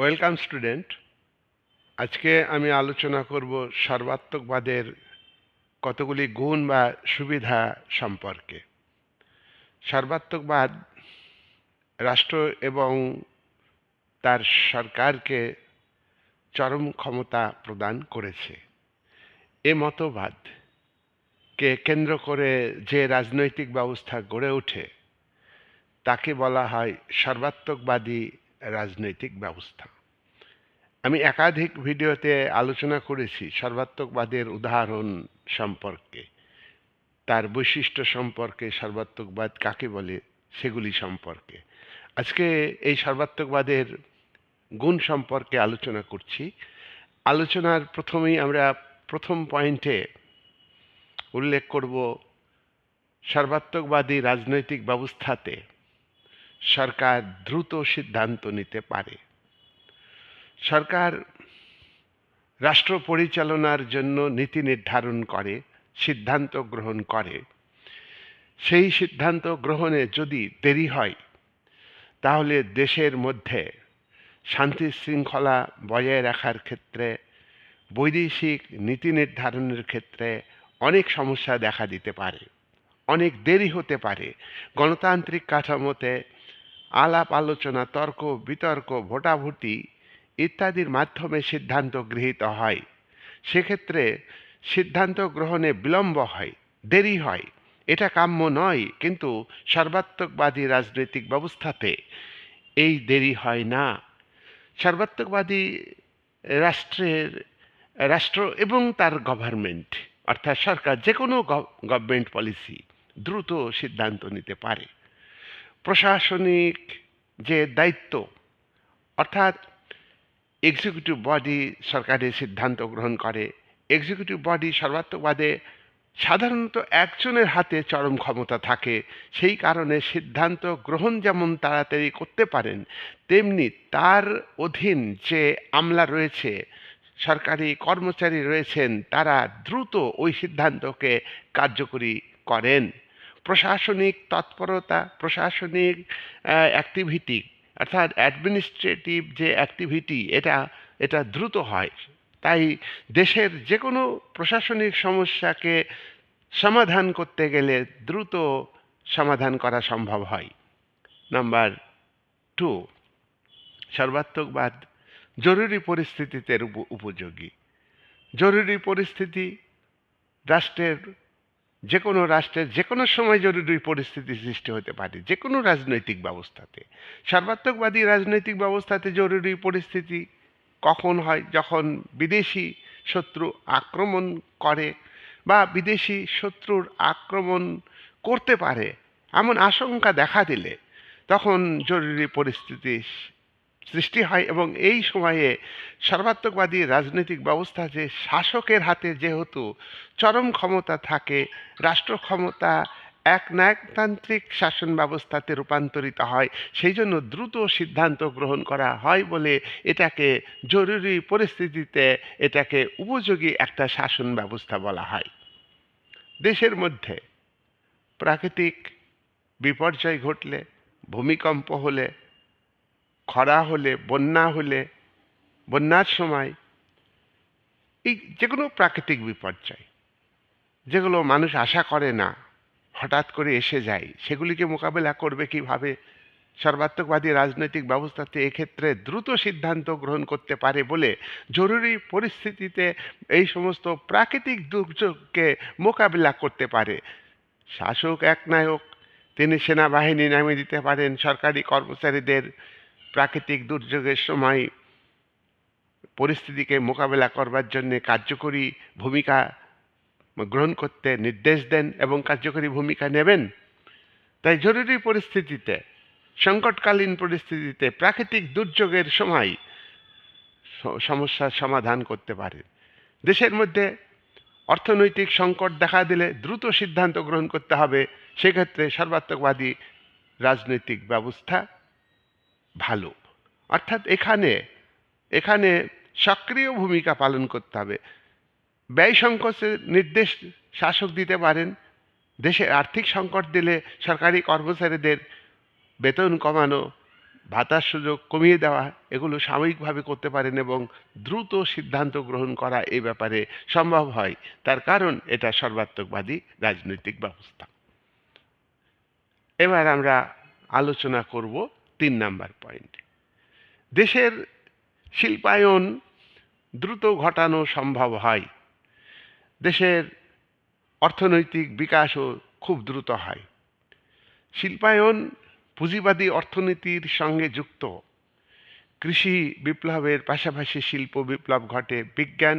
Welcome student. আজকে আমি আলোচনা করব সর্বাত্মকবাদের কতগুলি গুণ বা সুবিধা সম্পর্কে। সর্বাত্মকবাদ রাষ্ট্র এবং তার সরকারকে চরম ক্ষমতা প্রদান করেছে। এ মতবাদকে কেন্দ্র করে যে রাজনৈতিক ব্যবস্থা গড়ে ওঠে, তাকে বলা হয় সর্বাত্মকবাদী রাজনৈতিক ব্যবস্থা। আমি একাধিক ভিডিওতে আলোচনা করেছি সর্বাত্মকবাদের উদাহরণ সম্পর্কে। তার বৈশিষ্ট্য সম্পর্কে, সর্বাত্মকবাদ কাকে বলে, সেগুলি সম্পর্কে। আজকে এই সর্বাত্মকবাদের গুণ সম্পর্কে আলোচনা করছি। আলোচনার প্রথমেই আমরা প্রথম পয়েন্টে উল্লেখ করব সর্বাত্মকবাদী রাজনৈতিক ব্যবস্থাতে সরকার দ্রুত সিদ্ধান্ত নিতে পারে। সরকার রাষ্ট্র পরিচালনার জন্য নীতি নির্ধারণ করে, সিদ্ধান্ত গ্রহণ করে। সেই সিদ্ধান্ত গ্রহণে যদি দেরি হয়, তাহলে দেশের মধ্যে শান্তি শৃঙ্খলা বজায় রাখার ক্ষেত্রে, বৈদেশিক নীতি নির্ধারণের ক্ষেত্রে অনেক সমস্যা দেখা দিতে পারে। অনেক দেরি হতে পারে। গণতান্ত্রিক কাঠামোতে আলাপ, আলোচনা, তর্ক, বিতর্ক, ভোটাভুটি ইত্যাদির মাধ্যমে সিদ্ধান্ত গৃহীত হয়। সেক্ষেত্রে সিদ্ধান্ত গ্রহণে বিলম্ব হয়, দেরি হয়। এটা কাম্য নয়, কিন্তু সর্বাত্মকবাদী রাজনৈতিক ব্যবস্থাতে এই দেরি হয় না। সর্বাত্মকবাদী রাষ্ট্রের, রাষ্ট্র এবং তার গভর্নমেন্ট অর্থাৎ সরকার যে কোনো গভর্নমেন্ট পলিসি দ্রুত সিদ্ধান্ত নিতে পারে। প্রশাসনিক যে দায়িত্ব, অর্থাৎ এক্সিকিউটিভ বডি সরকারের সিদ্ধান্ত গ্রহণ করে। এক্সিকিউটিভ বডি সর্বাত্মকবাদে সাধারণত একজনের হাতে চরম ক্ষমতা থাকে, সেই কারণে সিদ্ধান্ত গ্রহণ যেমন তাড়াতাড়ি করতে পারেন, তেমনি তার অধীন যে আমলা রয়েছে, সরকারি কর্মচারী রয়েছেন, তারা দ্রুত ওই সিদ্ধান্তকে কার্যকরী করেন। প্রশাসনিক তৎপরতা, প্রশাসনিক অ্যাক্টিভিটি অর্থাৎ অ্যাডমিনিস্ট্রেটিভ যে অ্যাক্টিভিটি এটা এটা দ্রুত হয়। তাই দেশের যে কোনো প্রশাসনিক সমস্যাকে সমাধান করতে গেলে দ্রুত সমাধান করা সম্ভব হয়। নাম্বার টু সর্বাত্মকবাদ জরুরি পরিস্থিতিতে উপযোগী। জরুরি পরিস্থিতি, রাষ্ট্রের যে কোনো রাষ্ট্রের যে কোনো সময় জরুরি পরিস্থিতি সৃষ্টি হতে পারে যে কোনো রাজনৈতিক ব্যবস্থাতে। সর্বাত্মকবাদী রাজনৈতিক ব্যবস্থাতে জরুরি পরিস্থিতি কখন হয়? যখন বিদেশি শত্রু আক্রমণ করে বা বিদেশি শত্রুর আক্রমণ করতে পারে, এমন আশঙ্কা দেখা দিলে তখন জরুরি পরিস্থিতি সৃষ্টি হয় এবং এই সময়ে সর্বাত্মকবাদী রাজনৈতিক ব্যবস্থা যে শাসকের হাতে যেহেতু চরম ক্ষমতা থাকে, রাষ্ট্র ক্ষমতা এক ন্যায়তান্ত্রিক শাসন ব্যবস্থাতে রূপান্তরিত হয়, সেই জন্য দ্রুত সিদ্ধান্ত গ্রহণ করা হয় বলে এটাকে জরুরি পরিস্থিতিতে এটাকে উপযোগী একটা শাসন ব্যবস্থা বলা হয়। দেশের মধ্যে প্রাকৃতিক বিপর্যয় ঘটলে, ভূমিকম্প হলে খরা হলে, বন্যা হলে, বন্যার সময় এই যে কোনো প্রাকৃতিক বিপর্যয়, যেগুলো মানুষ আশা করে না, হঠাৎ করে এসে যায়, সেগুলিকে মোকাবেলা করবে কীভাবে? সর্বাত্মকবাদী রাজনৈতিক ব্যবস্থাতে এক্ষেত্রে দ্রুত সিদ্ধান্ত গ্রহণ করতে পারে বলে জরুরি পরিস্থিতিতে এই সমস্ত প্রাকৃতিক দুর্যোগকে মোকাবিলা করতে পারে। শাসক এক নায়ক তিনি সেনাবাহিনী নামিয়ে দিতে পারেন সরকারি কর্মচারীদের। প্রাকৃতিক দুর্যোগের সময় পরিস্থিতিকে মোকাবেলা করবার জন্য কার্যকরী ভূমিকা গ্রহণ করতে নির্দেশ দেন এবং কার্যকরী ভূমিকা নেবেন। তাই জরুরি পরিস্থিতিতে, সংকটকালীন পরিস্থিতিতে প্রাকৃতিক দুর্যোগের সময় সমস্যার সমাধান করতে পারে দেশের মধ্যে অর্থনৈতিক সংকট দেখা দিলে দ্রুত সিদ্ধান্ত গ্রহণ করতে হবে। সেক্ষেত্রে সর্বাত্মকবাদী রাজনৈতিক ব্যবস্থা ভালো। অর্থাৎ এখানে এখানে সক্রিয় ভূমিকা পালন করতে হবে। ব্যয় সংকোচের নির্দেশ শাসক দিতে পারেন। দেশে আর্থিক সংকট দিলে সরকারি কর্মচারীদের বেতন কমানো, ভাতার সুযোগ কমিয়ে দেওয়া, এগুলো সাময়িকভাবে করতে পারেন এবং দ্রুত সিদ্ধান্ত গ্রহণ করা এই ব্যাপারে সম্ভব হয়। তার কারণ এটা সর্বাত্মকবাদী রাজনৈতিক ব্যবস্থা। এবার আমরা আলোচনা করব তিন নাম্বার পয়েন্ট। দেশের শিল্পায়ন দ্রুত ঘটানো সম্ভব হয়। দেশের অর্থনৈতিক বিকাশও খুব দ্রুত হয়। শিল্পায়ন পুঁজিবাদী অর্থনীতির সঙ্গে যুক্ত। কৃষি বিপ্লবের পাশাপাশি শিল্প বিপ্লব ঘটে। বিজ্ঞান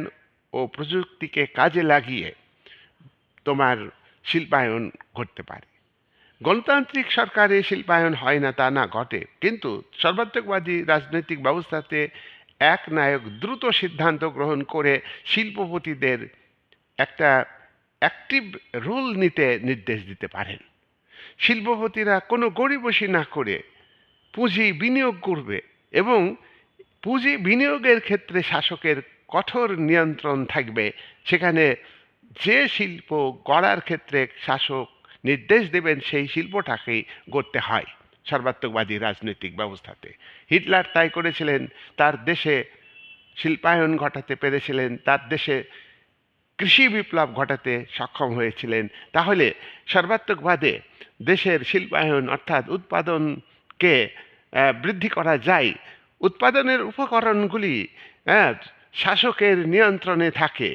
ও প্রযুক্তিকে কাজে লাগিয়ে তোমার শিল্পায়ন ঘটতে পারে। গণতান্ত্রিক সরকারে শিল্পায়ন হয় না, তা না ঘটে। কিন্তু সর্বাত্মকবাদী রাজনৈতিক ব্যবস্থাতে এক নায়ক দ্রুত সিদ্ধান্ত গ্রহণ করে শিল্পপতিদের একটা অ্যাক্টিভ রোল নিতে নির্দেশ দিতে পারেন। শিল্পপতিরা কোনো গড়িবসি না করে পুঁজি বিনিয়োগ করবে এবং পুঁজি বিনিয়োগের ক্ষেত্রে শাসকের কঠোর নিয়ন্ত্রণ থাকবে। সেখানে যে শিল্প গড়ার ক্ষেত্রে শাসক নির্দেশ দেবেন সেই শিল্পটাকেই গড়তে হয় সর্বাত্মকবাদী রাজনৈতিক ব্যবস্থাতে। হিটলার তাই করেছিলেন, তার দেশে শিল্পায়ন ঘটাতে পেরেছিলেন, তার দেশে কৃষি বিপ্লব ঘটাতে সক্ষম হয়েছিলেন। তাহলে সর্বাত্মকবাদে দেশের শিল্পায়ন অর্থাৎ উৎপাদনকে বৃদ্ধি করা যায়, উৎপাদনের উপকরণগুলি শাসকের নিয়ন্ত্রণে থাকে।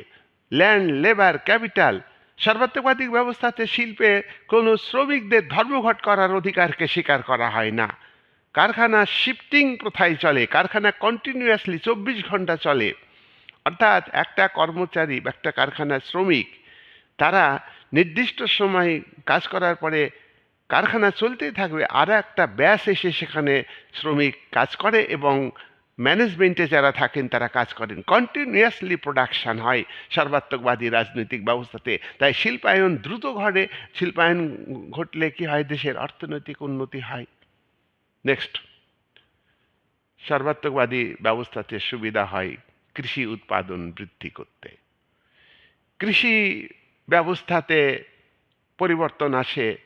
ল্যান্ড, লেবার, ক্যাপিটাল সর্বাত্মকবাদী ব্যবস্থাতে শিল্পে কোনো শ্রমিকদের ধর্মঘট করার অধিকারকে স্বীকার করা হয় না। কারখানা শিফটিং প্রথায় চলে, কারখানা কন্টিনিউয়াসলি চব্বিশ ঘণ্টা চলে। অর্থাৎ একটা কর্মচারী বা একটা কারখানার শ্রমিক, তারা নির্দিষ্ট সময় কাজ করার পরে কারখানা চলতেই থাকবে আর একটা ব্যাস এসে সেখানে শ্রমিক কাজ করে এবং ম্যানেজমেন্টে যারা থাকেন, তারা কাজ করেন। কন্টিনিউয়াসলি প্রোডাকশন হয় সর্বাত্মকবাদী রাজনৈতিক ব্যবস্থাতে। তাই শিল্পায়ন দ্রুত ঘটে। শিল্পায়ন ঘটলে কি হয়? দেশের অর্থনৈতিক উন্নতি হয়। নেক্সট সর্বাত্মকবাদী ব্যবস্থাতে সুবিধা হয় কৃষি উৎপাদন বৃদ্ধি করতে। কৃষি ব্যবস্থাতে পরিবর্তন আসে।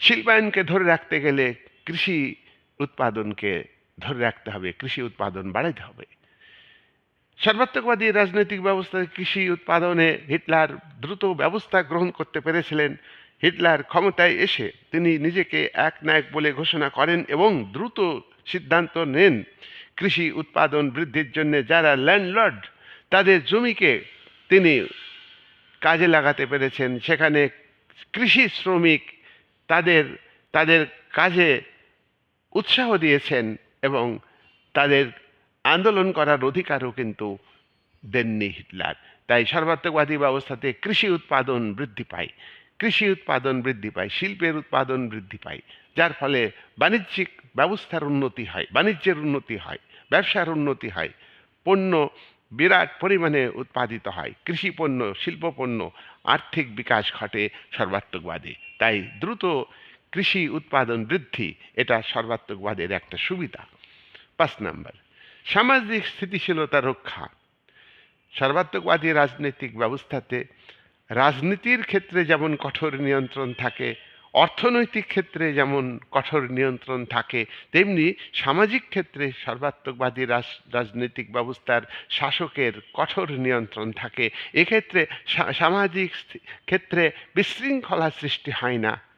শিল্পায়নকে ধরে রাখতে গেলে কৃষি উৎপাদনকে ধরে রাখতে হবে, কৃষি উৎপাদন বাড়াতে হবে। সর্বাত্মকবাদী রাজনৈতিক ব্যবস্থায় কৃষি উৎপাদনে হিটলার দ্রুত ব্যবস্থা গ্রহণ করতে পেরেছিলেন। হিটলার ক্ষমতায় এসে তিনি নিজেকে এক নায়ক বলে ঘোষণা করেন এবং দ্রুত সিদ্ধান্ত নেন কৃষি উৎপাদন বৃদ্ধির জন্য যারা ল্যান্ডলর্ড, তাদের জমিকে তিনি কাজে লাগাতে পেরেছেন। সেখানে কৃষি শ্রমিক তাদের তাদের কাজে উৎসাহ দিয়েছেন। এবং তাদের আন্দোলন করার অধিকারও কিন্তু দেননি হিটলার। তাই সর্বাত্মকবাদী ব্যবস্থাতে কৃষি উৎপাদন বৃদ্ধি পায়। কৃষি উৎপাদন বৃদ্ধি পায়, শিল্পের উৎপাদন বৃদ্ধি পায়, যার ফলে বাণিজ্যিক ব্যবস্থার উন্নতি হয়, বাণিজ্যের উন্নতি হয়, ব্যবসার উন্নতি হয়, পণ্য বিরাট পরিমাণে উৎপাদিত হয়, কৃষি পণ্য, শিল্প পণ্য, আর্থিক বিকাশ ঘটে সর্বাত্মকবাদী। তাই দ্রুত কৃষি উৎপাদন বৃদ্ধি, এটা সর্বাত্মকবাদের একটা সুবিধা। পাঁচ নাম্বার, সামাজিক স্থিতিশীলতা রক্ষা। সর্বাত্মকবাদী রাজনৈতিক ব্যবস্থাতে রাজনীতির ক্ষেত্রে যেমন কঠোর নিয়ন্ত্রণ থাকে, অর্থনৈতিক ক্ষেত্রে যেমন কঠোর নিয়ন্ত্রণ থাকে, তেমনি সামাজিক ক্ষেত্রে সর্বাত্মকবাদী রাজ- রাজনৈতিক ব্যবস্থার শাসকের কঠোর নিয়ন্ত্রণ থাকে। এক্ষেত্রে সামাজিক ক্ষেত্রে বিশৃঙ্খলা সৃষ্টি হয় না।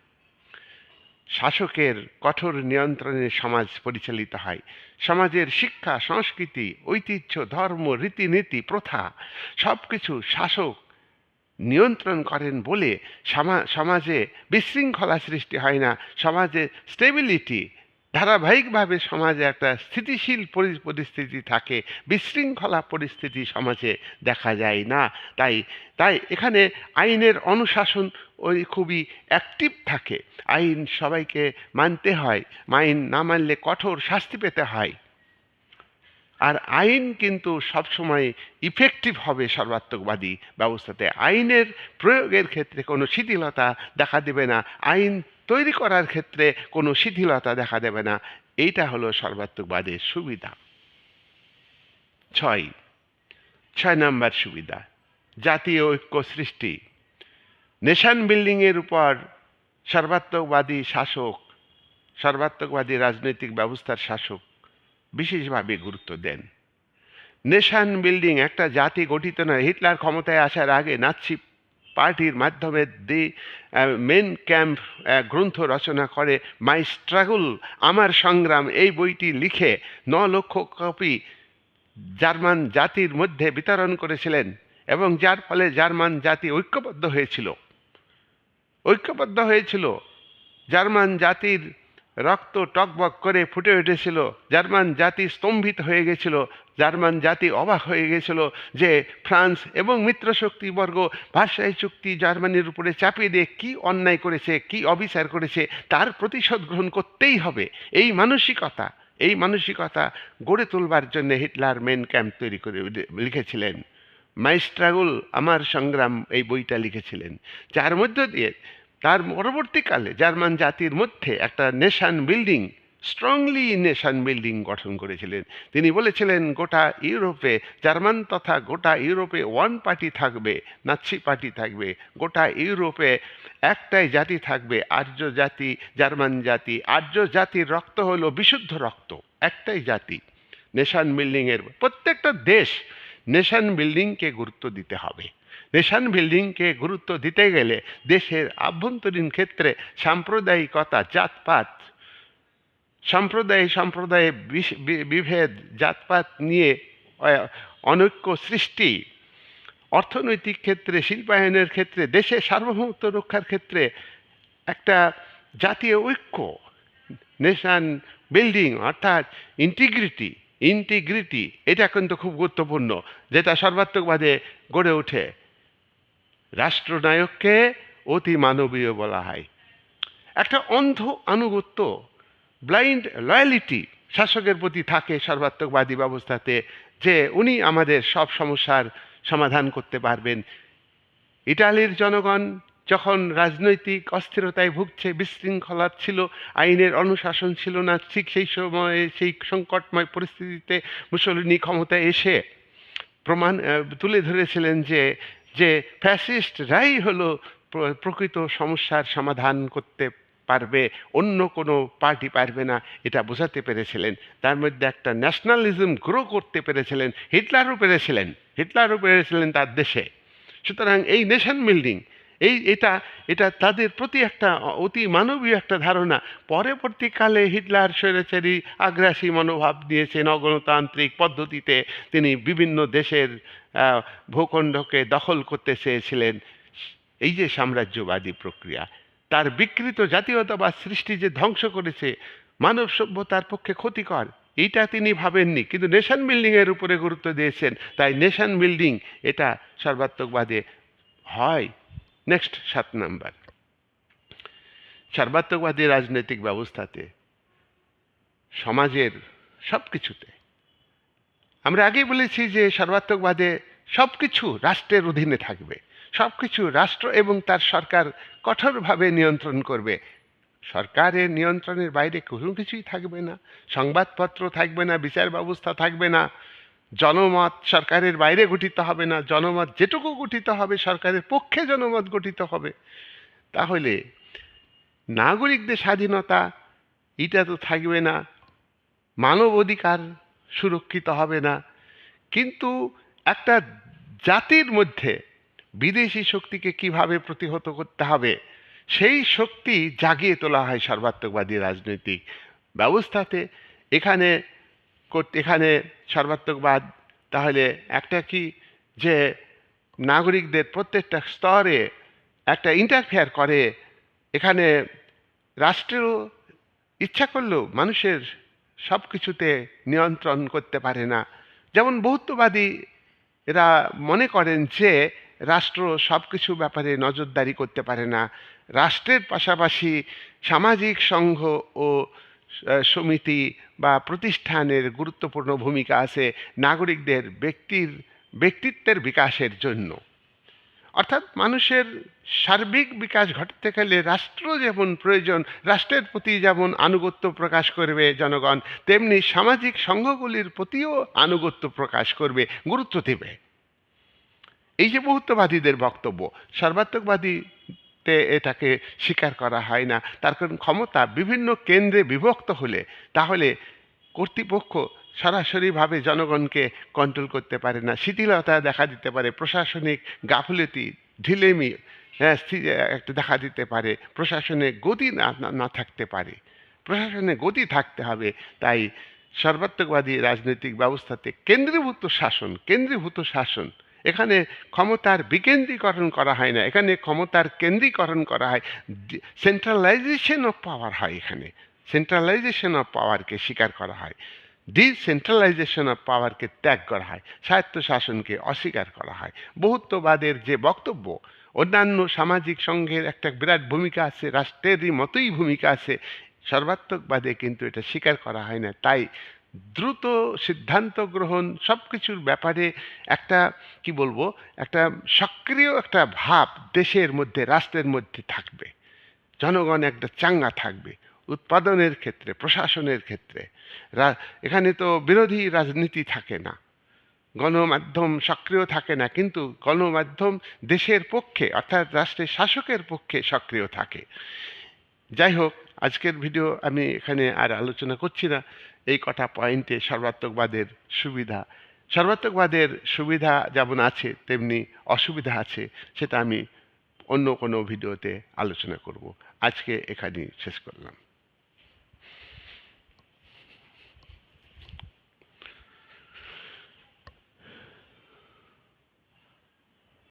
শাসকের কঠোর নিয়ন্ত্রণে সমাজ পরিচালিত হয়। সমাজের শিক্ষা, সংস্কৃতি, ঐতিহ্য, ধর্ম, রীতিনীতি, প্রথা সব কিছু শাসক নিয়ন্ত্রণ করেন বলে সমা- সমাজে বিশৃঙ্খলা সৃষ্টি হয় না। সমাজে স্টেবিলিটি ধারাবাহিকভাবে সমাজে একটা স্থিতিশীল পরি- পরিস্থিতি থাকে, বিশৃঙ্খলা পরিস্থিতি সমাজে দেখা যায় না। তাই তাই এখানে আইনের অনুশাসন ওই খুবই অ্যাক্টিভ থাকে। আইন সবাইকে মানতে হয়, আইন না মানলে কঠোর শাস্তি পেতে হয়। আর আইন কিন্তু সবসময় ইফেক্টিভ হবে সর্বাত্মকবাদী ব্যবস্থাতে। আইনের প্রয়োগের ক্ষেত্রে কোনো শিথিলতা দেখা দেবে না। আইন তৈরি করার ক্ষেত্রে কোনো শিথিলতা দেখা দেবে না। এইটা হলো সর্বাত্মকবাদের সুবিধা। ছয়। ছয় নম্বর সুবিধা, জাতীয় ঐক্য সৃষ্টি। নেশন বিল্ডিংয়ের উপর সর্বাত্মকবাদী শাসক, সর্বাত্মকবাদী রাজনৈতিক ব্যবস্থার শাসক বিশেষভাবে গুরুত্ব দেন। নেশন বিল্ডিং একটা জাতি গঠিত নয়, হিটলার ক্ষমতায় আসার আগে নাৎসি পার্টির মাধ্যমে দি মেন ক্যাম্প গ্রন্থ রচনা করে মাই স্ট্রাগল আমার সংগ্রাম এই বইটি লিখে ন লক্ষ কপি জার্মান জাতির মধ্যে বিতরণ করেছিলেন এবং যার ফলে জার্মান জাতি ঐক্যবদ্ধ হয়েছিল। ঐক্যবদ্ধ হয়েছিল। জার্মান জাতির রক্ত টকবক করে ফুটে উঠেছিল। জার্মান জাতি স্তম্ভিত হয়ে গেছিল। জার্মান জাতি অবাক হয়ে গেছিল যে ফ্রান্স এবং মিত্রশক্তিবর্গ ভাষায় চুক্তি জার্মানির উপরে চাপিয়ে দিয়ে কি অন্যায় করেছে, কি অবিচার করেছে, তার প্রতিশোধ গ্রহণ করতেই হবে। এই মানসিকতা এই মানসিকতা গড়ে তোলবার জন্য হিটলার মেন ক্যাম্প তৈরি করে লিখেছিলেন। মাই স্ট্রাগল আমার সংগ্রাম এই বইটা লিখেছিলেন। যার মধ্য দিয়ে তার পরবর্তীকালে জার্মান জাতির মধ্যে একটা nation building strongly nation building গঠন করেছিলেন। তিনি বলেছিলেন, গোটা ইউরোপে, জার্মান তথা গোটা ইউরোপে ওয়ান পার্টি থাকবে, নাৎসি পার্টি থাকবে। গোটা ইউরোপে একটাই জাতি থাকবে, আর্য জাতি, জার্মান জাতি। আর্য জাতির রক্ত হলো বিশুদ্ধ রক্ত, একটাই জাতি। নেশন বিল্ডিংয়ের প্রত্যেকটা দেশ নেশন বিল্ডিংকে গুরুত্ব দিতে হবে। নেশন বিল্ডিংকে গুরুত্ব দিতে গেলে দেশের আভ্যন্তরীণ ক্ষেত্রে সাম্প্রদায়িকতা জাতপাত সম্প্রদায় সম্প্রদায়ে বিভেদ জাতপাত নিয়ে অনৈক্য সৃষ্টি অর্থনৈতিক ক্ষেত্রে শিল্পায়নের ক্ষেত্রে দেশের সার্বভৌমত্ব রক্ষার ক্ষেত্রে একটা জাতীয় ঐক্য নেশন বিল্ডিং অর্থাৎ ইন্টিগ্রিটি ইন্টিগ্রিটি এটা কিন্তু খুব গুরুত্বপূর্ণ যেটা সর্বাত্মকভাবে গড়ে ওঠে রাষ্ট্রনায়ককে অতি মানবীয় বলা হয়। একটা অন্ধ আনুগত্য ব্লাইন্ড লয়ালিটি শাসকের প্রতি থাকে সর্বাত্মকবাদী ব্যবস্থাতে যে উনি আমাদের সব সমস্যার সমাধান করতে পারবেন। ইটালির জনগণ যখন রাজনৈতিক অস্থিরতায় ভুগছে, বিশৃঙ্খলা ছিল, আইনের অনুশাসন ছিল না, ঠিক সেই সময়ে সেই সংকটময় পরিস্থিতিতে মুসলিনী ক্ষমতায় এসে প্রমাণ তুলে ধরেছিলেন যে যে ফ্যাসিস্টরাই হলো প্র- প্রকৃত সমস্যার সমাধান করতে পারবে, অন্য কোনো পার্টি পারবে না, এটা বোঝাতে পেরেছিলেন। তার মধ্যে একটা ন্যাশনালিজম গ্রো করতে পেরেছিলেন, হিটলারও পেরেছিলেন হিটলারও পেরেছিলেন তার দেশে। সুতরাং এই নেশন বিল্ডিং এই, এটা এটা তাদের প্রতি একটা অতি মানবীয় একটা ধারণা। পরবর্তীকালে হিটলার, স্বৈরাচারী, আগ্রাসী মনোভাব দিয়েছেন অগণতান্ত্রিক পদ্ধতিতে। তিনি বিভিন্ন দেশের ভূখণ্ডকে দখল করতে চেয়েছিলেন এই যে সাম্রাজ্যবাদী প্রক্রিয়া, তার বিকৃত জাতীয়তাবাদ সৃষ্টি যে ধ্বংস করেছে, মানব সভ্যতার পক্ষে ক্ষতিকর, এইটা তিনি ভাবেননি, কিন্তু নেশন বিল্ডিংয়ের উপরে গুরুত্ব দিয়েছেন, তাই নেশন বিল্ডিং এটা সর্বাত্মকবাদে হয়। নেক্সট সাত নাম্বার। সর্বাত্মকবাদী রাজনৈতিক ব্যবস্থাতে সমাজের সব কিছুতে আমরা আগেই বলেছি যে সর্বাত্মকবাদে সব কিছু রাষ্ট্রের অধীনে থাকবে। সব কিছু রাষ্ট্র এবং তার সরকার কঠোরভাবে নিয়ন্ত্রণ করবে। সরকারের নিয়ন্ত্রণের বাইরে কোনো কিছুই থাকবে না। সংবাদপত্র থাকবে না, বিচার ব্যবস্থা থাকবে না। জনমত সরকারের বাইরে গঠিত হবে না। জনমত যেটুকু গঠিত হবে, সরকারের পক্ষে জনমত গঠিত হবে। তাহলে নাগরিকদের স্বাধীনতা, এটা তো থাকবে না। মানব অধিকার সুরক্ষিত হবে না। কিন্তু একটা জাতির মধ্যে বিদেশি শক্তিকে কীভাবে প্রতিহত করতে হবে, সেই শক্তি জাগিয়ে তোলা হয় সর্বাত্মকবাদী রাজনৈতিক ব্যবস্থাতে। এখানে এখানে সর্বাত্মকবাদ, তাহলে একটা কি যে নাগরিকদের প্রত্যেকটা স্তরে একটা ইন্টারফেয়ার করে। এখানে রাষ্ট্রেও ইচ্ছা করলেও মানুষের সব কিছুতে নিয়ন্ত্রণ করতে পারে না। যেমন বহুত্ববাদী এরা মনে করেন যে রাষ্ট্র সব কিছু ব্যাপারে নজরদারি করতে পারে না। রাষ্ট্রের পাশাপাশি সামাজিক সংঘ ও সমিতি বা প্রতিষ্ঠানের গুরুত্বপূর্ণ ভূমিকা আছে নাগরিকদের ব্যক্তির, ব্যক্তিত্বের বিকাশের জন্য। অর্থাৎ মানুষের সার্বিক বিকাশ ঘটাতে গেলে রাষ্ট্র যেমন প্রয়োজন, রাষ্ট্রের প্রতি যেমন আনুগত্য প্রকাশ করবে জনগণ, তেমনি সামাজিক সংঘগুলির প্রতিও আনুগত্য প্রকাশ করবে, গুরুত্ব দেবে। এই যে বহুত্ববাদীদের বক্তব্য, সর্বাত্মকবাদীতে এটাকে স্বীকার করা হয় না। তার কারণ ক্ষমতা বিভিন্ন কেন্দ্রে বিভক্ত হলে তাহলে কর্তৃপক্ষ সরাসরিভাবে জনগণকে কন্ট্রোল করতে পারে না। শিথিলতা দেখা দিতে পারে, প্রশাসনিক গাফলতি, ঢিলেমি হ্যাঁ একটা দেখা দিতে পারে। প্রশাসনে গতি না- না থাকতে পারে। প্রশাসনে গতি থাকতে হবে। তাই সর্বাত্মকবাদী রাজনৈতিক ব্যবস্থাতে কেন্দ্রীভূত শাসন কেন্দ্রীভূত শাসন। এখানে ক্ষমতার বিকেন্দ্রীকরণ করা হয় না। এখানে ক্ষমতার কেন্দ্রীকরণ করা হয়। সেন্ট্রালাইজেশন অফ পাওয়ার হয় এখানে। সেন্ট্রালাইজেশন অফ পাওয়ারকে স্বীকার করা হয়। ডিসেন্ট্রালাইজেশন অফ পাওয়ারকে ত্যাগ করা হয় স্বায়ত্ত শাসনকে অস্বীকার করা হয়। বহুত্ববাদের যে বক্তব্য, অন্যান্য সামাজিক সংঘের একটা বিরাট ভূমিকা আছে, রাষ্ট্রেরই মতোই ভূমিকা আছে, সর্বাত্মকবাদে কিন্তু এটা স্বীকার করা হয় না। তাই দ্রুত সিদ্ধান্ত গ্রহণ সব কিছুর ব্যাপারে একটা, কি বলব, একটা সক্রিয় একটা ভাব দেশের মধ্যে, রাষ্ট্রের মধ্যে থাকবে। জনগণ একটা চাঙ্গা থাকবে। উৎপাদনের ক্ষেত্রে, প্রশাসনের ক্ষেত্রে। এখানে তো বিরোধী রাজনীতি থাকে না। গণমাধ্যম সক্রিয় থাকে না, কিন্তু গণমাধ্যম দেশের পক্ষে, অর্থাৎ রাষ্ট্রের শাসকের পক্ষে সক্রিয় থাকে। যাই হোক, আজকের ভিডিও আমি এখানে আর আলোচনা করছি না। এই কটা পয়েন্টে সর্বাত্মকবাদের সুবিধা। সর্বাত্মকবাদের সুবিধা যেমন আছে, তেমনি অসুবিধা আছে, সেটা আমি অন্য কোনো ভিডিওতে আলোচনা করব। আজকে এখানেই শেষ করলাম।